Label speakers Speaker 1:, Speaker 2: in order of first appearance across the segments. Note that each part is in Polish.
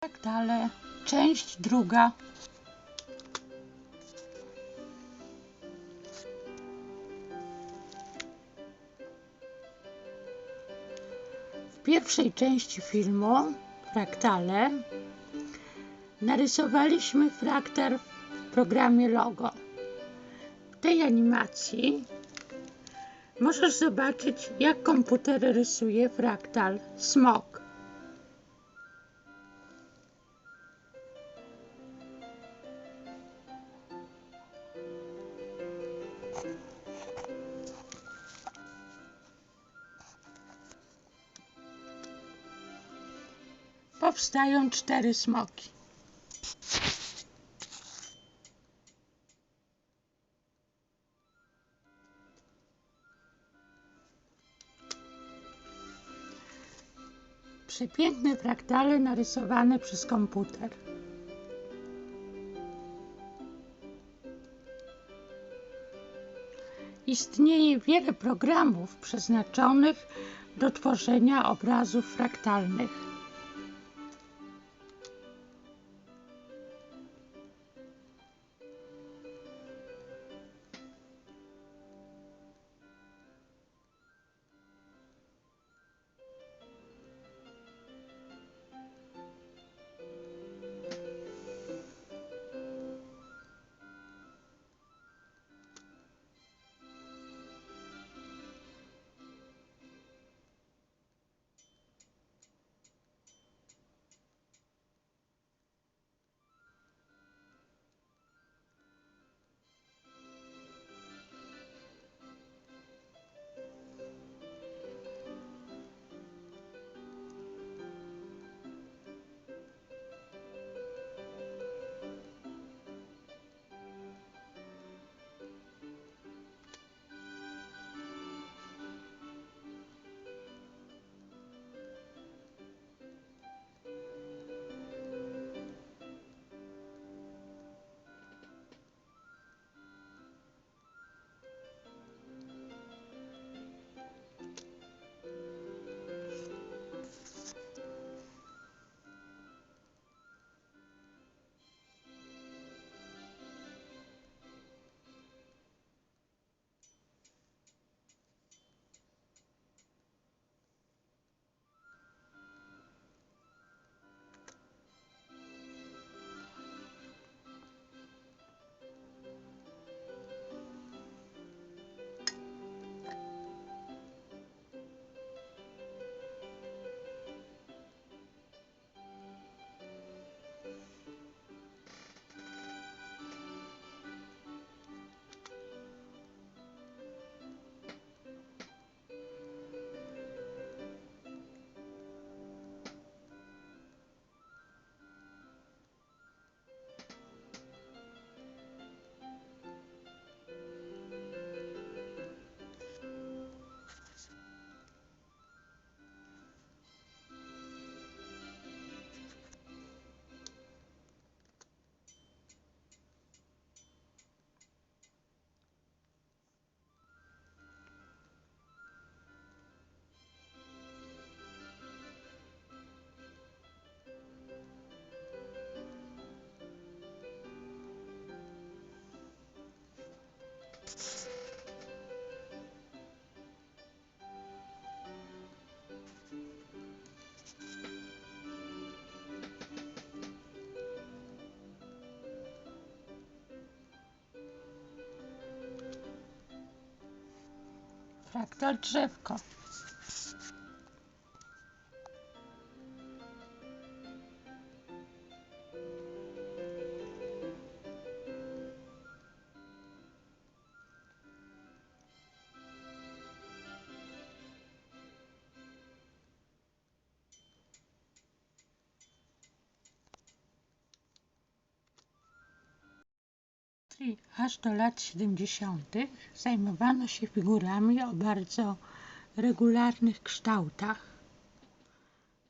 Speaker 1: Tak dalej. Część druga. W pierwszej części filmu, fraktale, narysowaliśmy fraktal w programie Logo. W tej animacji możesz zobaczyć, jak komputer rysuje fraktal smok. Powstają cztery smoki. Przepiękne fraktale narysowane przez komputer. Istnieje wiele programów przeznaczonych do tworzenia obrazów fraktalnych. Fraktal drzewko. Aż do lat 70. zajmowano się figurami o bardzo regularnych kształtach.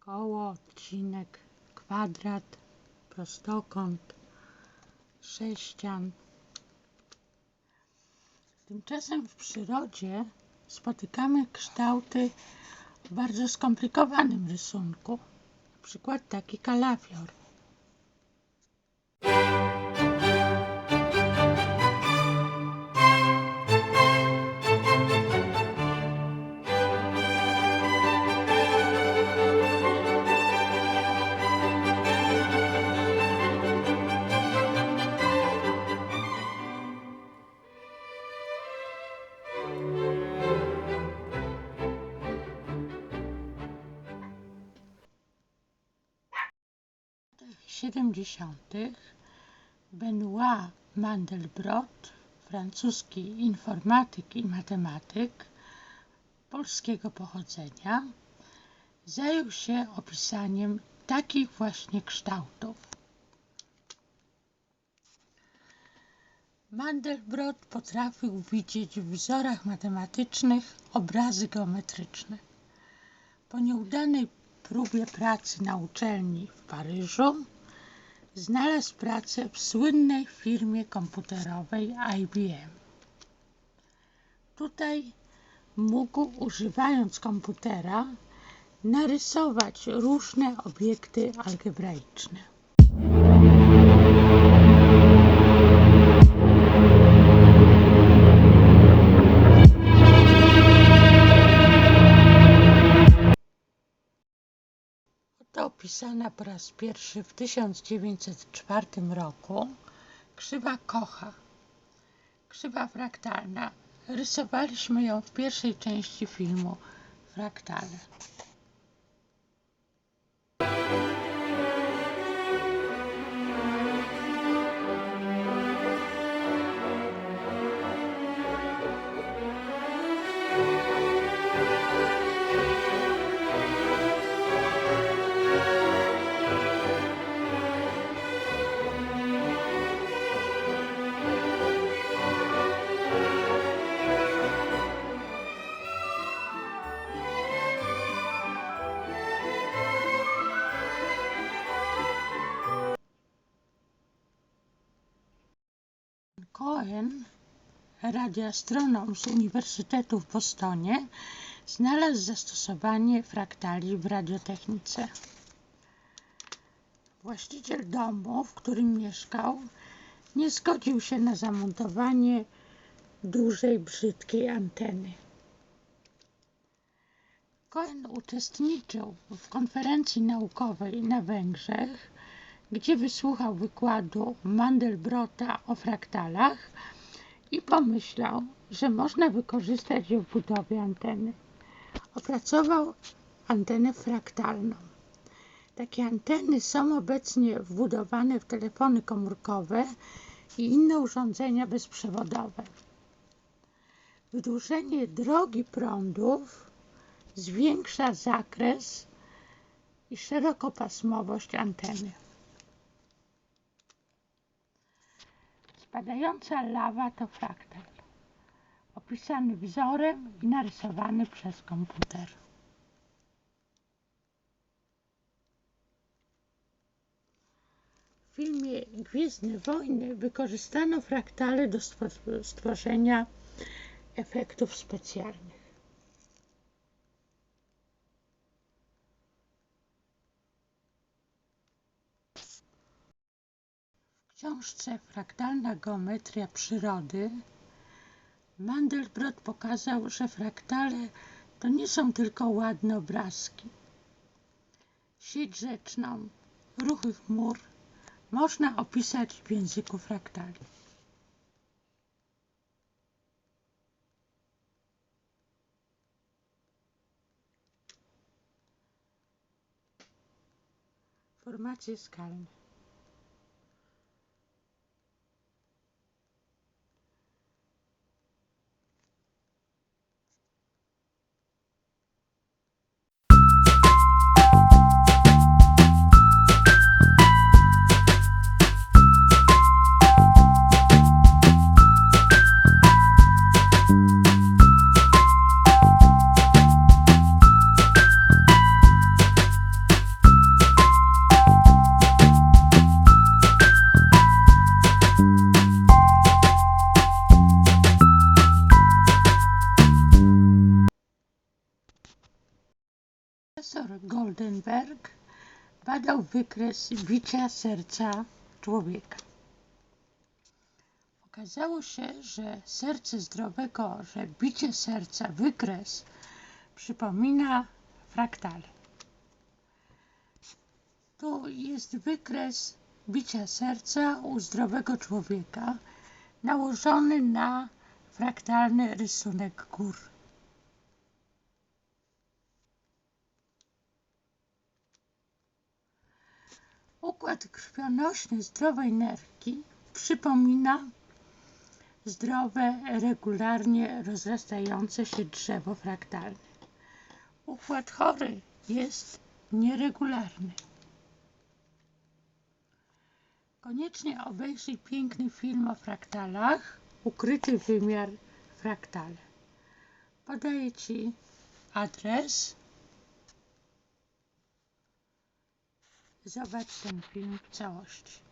Speaker 1: Koło, odcinek, kwadrat, prostokąt, sześcian. Tymczasem w przyrodzie spotykamy kształty o bardzo skomplikowanym rysunku. przykład taki kalafior. 70. Benoit Mandelbrot, francuski informatyk i matematyk polskiego pochodzenia, zajął się opisaniem takich właśnie kształtów. Mandelbrot potrafił widzieć w wzorach matematycznych obrazy geometryczne. Po nieudanej próbie pracy na uczelni w Paryżu znalazł pracę w słynnej firmie komputerowej IBM. Tutaj mógł, używając komputera, narysować różne obiekty algebraiczne. Opisana po raz pierwszy w 1904 roku krzywa Kocha. Krzywa fraktalna. Rysowaliśmy ją w pierwszej części filmu Fraktale. Cohen, radioastronom z Uniwersytetu w Bostonie, znalazł zastosowanie fraktali w radiotechnice. Właściciel domu, w którym mieszkał, nie zgodził się na zamontowanie dużej, brzydkiej anteny. Cohen uczestniczył w konferencji naukowej na Węgrzech, gdzie wysłuchał wykładu Mandelbrota o fraktalach i pomyślał, że można wykorzystać je w budowie anteny. Opracował antenę fraktalną. Takie anteny są obecnie wbudowane w telefony komórkowe i inne urządzenia bezprzewodowe. Wydłużenie drogi prądów zwiększa zakres i szerokopasmowość anteny. Spadająca lawa to fraktal, opisany wzorem i narysowany przez komputer. W filmie Gwiezdne Wojny wykorzystano fraktale do stwo- stworzenia efektów specjalnych. W książce Fraktalna geometria przyrody Mandelbrot pokazał, że fraktale to nie są tylko ładne obrazki. Sieć rzeczną, ruchy chmur można opisać w języku fraktali. Formacje skalne. Badał wykres bicia serca człowieka. Okazało się, że serce zdrowego, że bicie serca, wykres przypomina fraktale. Tu jest wykres bicia serca u zdrowego człowieka nałożony na fraktalny rysunek gór. Układ krwionośny zdrowej nerki przypomina zdrowe, regularnie rozrastające się drzewo fraktalne. Układ chory jest nieregularny. Koniecznie obejrzyj piękny film o fraktalach, ukryty wymiar fraktale. Podaję Ci adres. Zobacz ten film w całości.